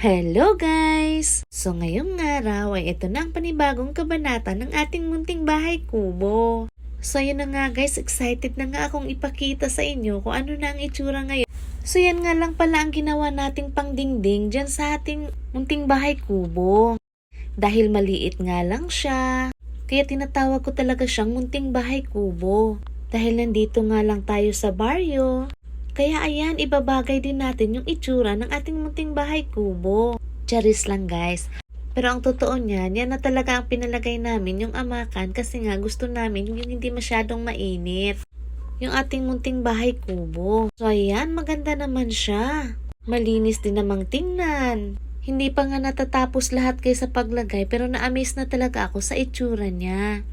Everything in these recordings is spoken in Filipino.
Hello guys! So ngayong araw ay ito na ang panibagong kabanata ng ating munting bahay kubo. So yun na nga guys, excited na nga akong ipakita sa inyo kung ano na ang itsura ngayon. So yan nga lang pala ang ginawa nating pangdingding dyan sa ating munting bahay kubo. Dahil maliit nga lang siya, kaya tinatawag ko talaga siyang munting bahay kubo. Dahil nandito nga lang tayo sa baryo, kaya ayan, ibabagay din natin yung itsura ng ating munting bahay kubo. Charis lang guys. Pero ang totoo niyan, yan na talaga ang pinalagay namin yung amakan kasi nga gusto namin yung hindi masyadong mainit. Yung ating munting bahay kubo. So ayan, maganda naman siya. Malinis din namang tingnan. Hindi pa nga natatapos lahat kayo sa paglagay pero na-amaze na talaga ako sa itsura niya.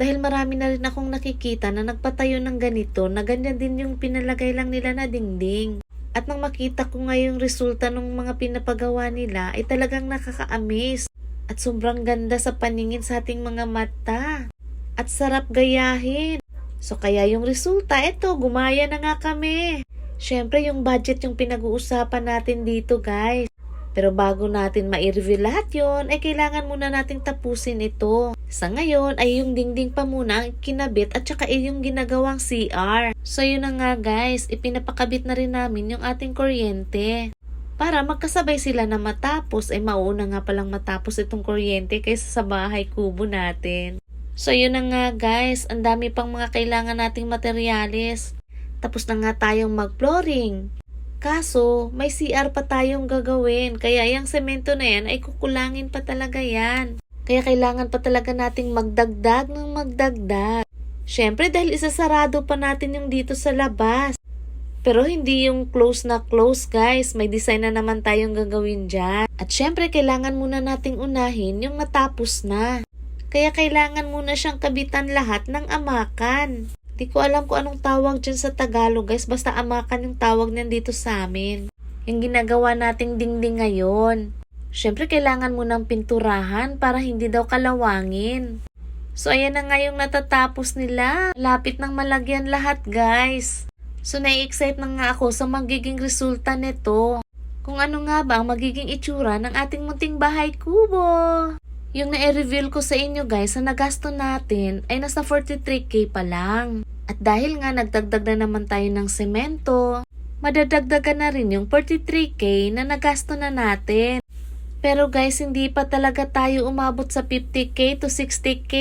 Dahil marami na rin akong nakikita na nagpatayo ng ganito na ganyan din yung pinalagay lang nila na dingding. At nang makita ko nga yung resulta ng mga pinapagawa nila ay talagang nakaka-amaze. At sobrang ganda sa paningin sa ating mga mata. At sarap gayahin. So kaya yung resulta, eto, gumaya na nga kami. Siyempre yung budget yung pinag-uusapan natin dito guys. Pero bago natin ma-reveal lahat yon, ay kailangan muna nating tapusin ito. Sa ngayon ay yung dingding pa muna ang kinabit at saka yung ginagawang CR. So yun na nga guys, ipinapakabit na rin namin yung ating kuryente. Para magkasabay sila na matapos, ay mauna nga palang matapos itong kuryente kaysa sa bahay kubo natin. So yun na nga guys, ang dami pang mga kailangan nating materyales. Tapos na nga tayong mag-flooring. Kaso, may CR pa tayong gagawin. Kaya yung semento na yan ay kukulangin pa talaga yan. Kaya kailangan pa talaga nating magdagdag ng magdagdag. Siyempre dahil isasarado pa natin yung dito sa labas. Pero hindi yung close na close guys. May design na naman tayong gagawin dyan. At syempre kailangan muna nating unahin yung natapos na. Kaya kailangan muna siyang kabitan lahat ng amakan. Di ko alam kung anong tawag dyan sa Tagalog guys. Basta amakan yung tawag niyan dito sa amin. Yung ginagawa nating dingding ngayon. Siyempre kailangan mo ng pinturahan para hindi daw kalawangin. So ayan na nga yung natatapos nila. Lapit ng malagyan lahat guys. So nai-excite na nga ako sa magiging resulta nito. Kung ano nga ba ang magiging itsura ng ating munting bahay kubo. Yung na-reveal ko sa inyo guys na nagasto natin ay nasa 43k pa lang. At dahil nga nagdagdag na naman tayo ng semento, madadagdagan na rin yung 43k na nagasto na natin. Pero guys, hindi pa talaga tayo umabot sa 50k to 60k.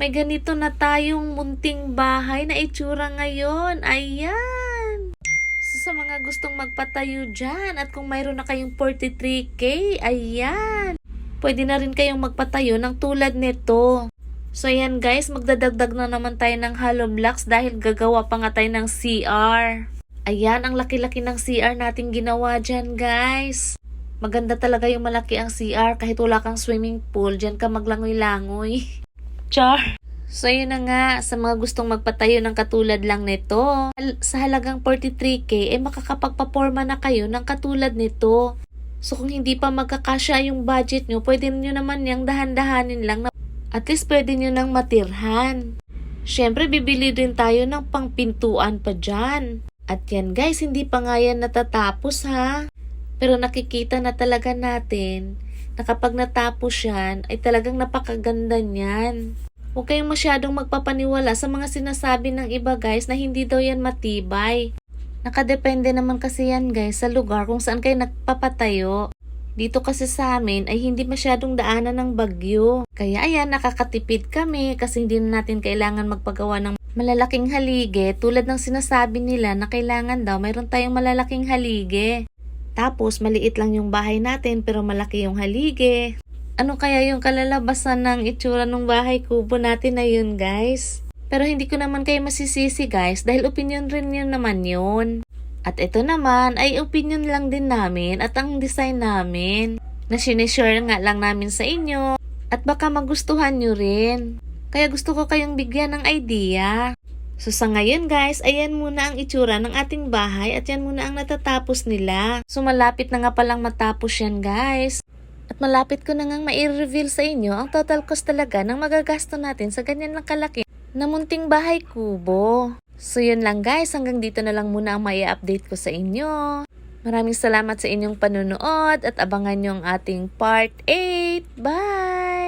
May ganito na tayong munting bahay na itsura ngayon. Ayan! So, sa mga gustong magpatayo dyan at kung mayroon na kayong 43k, ayan! Pwede na rin kayong magpatayo ng tulad nito. So ayan guys, magdadagdag na naman tayo ng hollow blocks dahil gagawa pa nga tayo ng CR. Ayan, ang laki-laki ng CR nating ginawa dyan guys. Maganda talaga yung malaki ang CR kahit wala kang swimming pool, dyan ka maglangoy-langoy. Char! So yun na nga, sa mga gustong magpatayo ng katulad lang nito, sa halagang 43k, eh makakapagpaporma na kayo ng katulad nito. So kung hindi pa magkakasya yung budget nyo, pwede nyo naman yung dahan-dahanin lang na at least pwede nyo nang matirhan. Siyempre, bibili din tayo ng pangpintuan pa dyan. At yan guys, hindi pa nga yan natatapos ha. Pero nakikita na talaga natin na kapag natapos yan, ay talagang napakaganda niyan. Huwag kayong masyadong magpapaniwala sa mga sinasabi ng iba guys na hindi daw yan matibay. Nakadepende naman kasi yan guys sa lugar kung saan kayo nagpapatayo. Dito kasi sa amin ay hindi masyadong daanan ng bagyo. Kaya ayan, nakakatipid kami kasi hindi na natin kailangan magpagawa ng malalaking halige tulad ng sinasabi nila na kailangan daw mayroon tayong malalaking halige. Tapos maliit lang yung bahay natin pero malaki yung halige. Ano kaya yung kalalabasan ng itsura ng bahay kubo natin na yun guys? Pero hindi ko naman kayo masisisi guys dahil opinion rin yun naman yun. At ito naman ay opinion lang din namin at ang design namin na sinishare nga lang namin sa inyo at baka magustuhan nyo rin. Kaya gusto ko kayong bigyan ng idea. So sa ngayon guys, ayan muna ang itsura ng ating bahay at yan muna ang natatapos nila. So malapit na nga palang matapos yan guys. At malapit ko na ngang mai-reveal sa inyo ang total cost talaga ng magagasto natin sa ganyan lang kalaki na munting bahay kubo. So yun lang guys, hanggang dito na lang muna ang may update ko sa inyo. Maraming salamat sa inyong panunood at abangan nyo ang ating part 8. Bye!